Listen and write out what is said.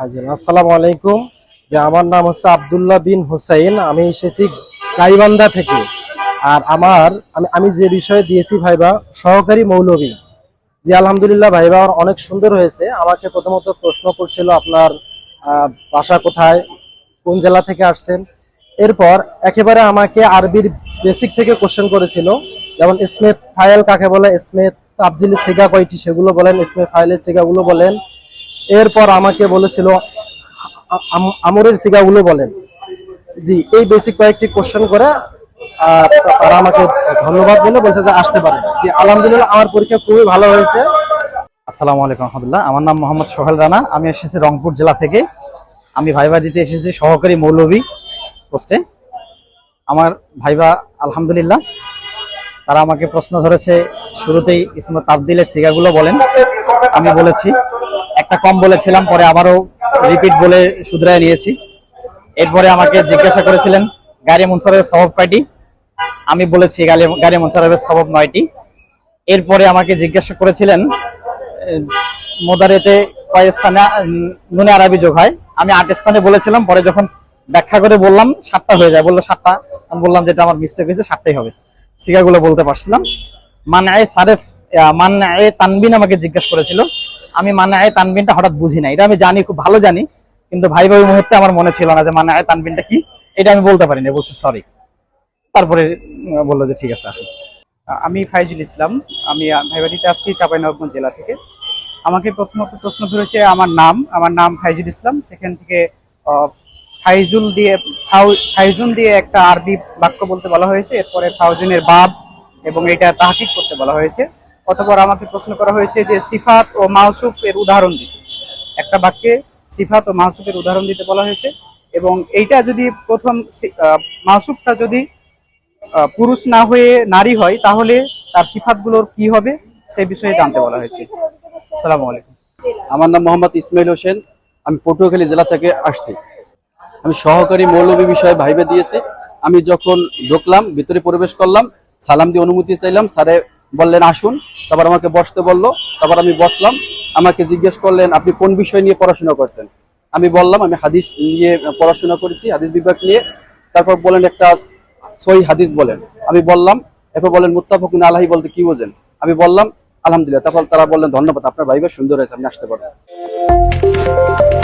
হাজির। আসসালামু আলাইকুম। যে আমার নাম হচ্ছে আব্দুল্লাহ বিন হুসাইন, আমি এসেছি গাইবান্ধা থেকে। আর আমার, আমি যে বিষয়ে দিয়েছি ভাইবা, সহকারী মৌলবী। জি, আলহামদুলিল্লাহ ভাইবা, আমার অনেক সুন্দর হয়েছে। আমাকে প্রথমত প্রশ্ন করছিল আপনার বাসা কোথায়, কোন জেলা থেকে আসছেন? এরপর একেবারে আমাকে আরবির বেসিক থেকে কোশ্চেন করেছিল। যেমন ইসমে ফাইল কাকে বলে, ইসমে তাবজিলি সিগা কয়টি, সেগুলো বলেন, ইসমে ফাইলের সিগাগুলো বলেন। এরপর আমাকে বলেছিল আমরের সিগাগুলো বলেন। জি, এই বেসিক কয়েকটি কোশ্চেন করে তারা আমাকে ধন্যবাদ বলে বলছে যে আসতে পারে। জি, আলহামদুলিল্লাহ আমার পরীক্ষা খুবই ভালো হয়েছে। আসসালামু আলাইকুম রহমতুল্লাহ। আমার নাম মোহাম্মদ সোহেল রানা। আমি এসেছি রংপুর জেলা থেকে। আমি ভাইবা দিতে এসেছি সহকারী মৌলভী পোস্টে। আমার ভাইবা আলহামদুলিল্লাহ, তারা আমাকে প্রশ্ন ধরেছে, শুরুতেই ইসমত তাবদিলের সিগাগুলো বলেন। আমি বলেছি একটা কম বলেছিলাম পরে আবারও রিপিট বলে শুধরায় নিয়েছি। এরপরে আমাকে জিজ্ঞাসা করেছিলেন গাড়ি মুনসারের স্বভাব কয়টি? আমি বলেছি গাড়ি গাড়ি মুনসারের স্বভাব নয়টি। এরপরে আমাকে জিজ্ঞাসা করেছিলেন মোদারেতে কয় স্থানে নুনে আরবি যোগ হয়? আমি আট স্থানে বলেছিলাম পরে যখন ব্যাখ্যা করে বললাম সাতটা হয়ে যায়। বলল সাতটা। আমি বললাম যেটা আমার মিস্টেক হয়েছে সাতটাই হবে। সিগাগুলো বলতে পারছিলাম। মান মানায় সারেফ আহ, মানায় তানবিন আমাকে জিজ্ঞেস করেছিল। আমি মানে আয় তানবিনটা হঠাৎ বুঝি না। এটা আমি জানি, খুব ভালো জানি, কিন্তু ভাই ভাই মুহূর্তে আমার মনে ছিল না যে মানে আয় তানবিনটা কি। এটা আমি বলতে পারিনি, বলছি সরি তারপরে বলল যে ঠিক আছে, আসুন। আমি ফাইজুল ইসলাম, আমি ভাইবাড়িতে আসছি চাঁপাইনবাবগঞ্জ জেলা থেকে। আমাকে প্রথমত প্রশ্ন ধরেছে আমার নাম আমার নাম ফাইজুল ইসলাম। সেখান থেকে ফাইজুল দিয়ে ফাইজুন দিয়ে একটা আরবি বাক্য বলতে বলা হয়েছে। এরপরে ফাউজুনের বাব এবং এটা তাহকিক করতে বলা হয়েছে। অতপর আমাকে প্রশ্ন করা হয়েছে যে সিফাত ও মাহসুফ এর উদাহরণ দিতে। একটা বাক্যে সিফাত ও মাউসুফের উদাহরণ দিতে বলা হয়েছে এবং এইটা যদি প্রথম মাহসুফটা যদি পুরুষ না হয়ে নারী হয়, তাহলে তার সিফাতগুলোর কি হবে সেই বিষয়ে জানতে বলা হয়েছে। আসসালামু আলাইকুম। আমার নাম মোহাম্মদ ইসমাইল হোসেন। আমি পটুয়াখালী জেলা থেকে আসছি। আমি সহকারী মৌলবী বিষয়ে ভাইবে দিয়েছি। আমি যখন ঢুকলাম, ভিতরে প্রবেশ করলাম, সালাম দিয়ে অনুমতি চাইলাম, স্যারে বললেন, আসুন। তারপর আমাকে বসতে বলল। তারপর আমি বসলাম। আমাকে জিজ্ঞেস করলেন, আপনি কোন বিষয় নিয়ে পড়াশোনা করছেন? আমি বললাম, আমি হাদিস নিয়ে পড়াশোনা করেছি, হাদিস বিভাগ নিয়ে। তারপর বলেন একটা সই হাদিস বলেন। আমি বললাম, এরপর বলেন মুত্তাফাকুন আলাহি বলতে কি বোঝেন? আমি বললাম, আলহামদুলিল্লাহ। তারপর তারা বললেন, ধন্যবাদ, আপনার ভাইবা সুন্দর হয়েছে, আপনি আসতে পারেন।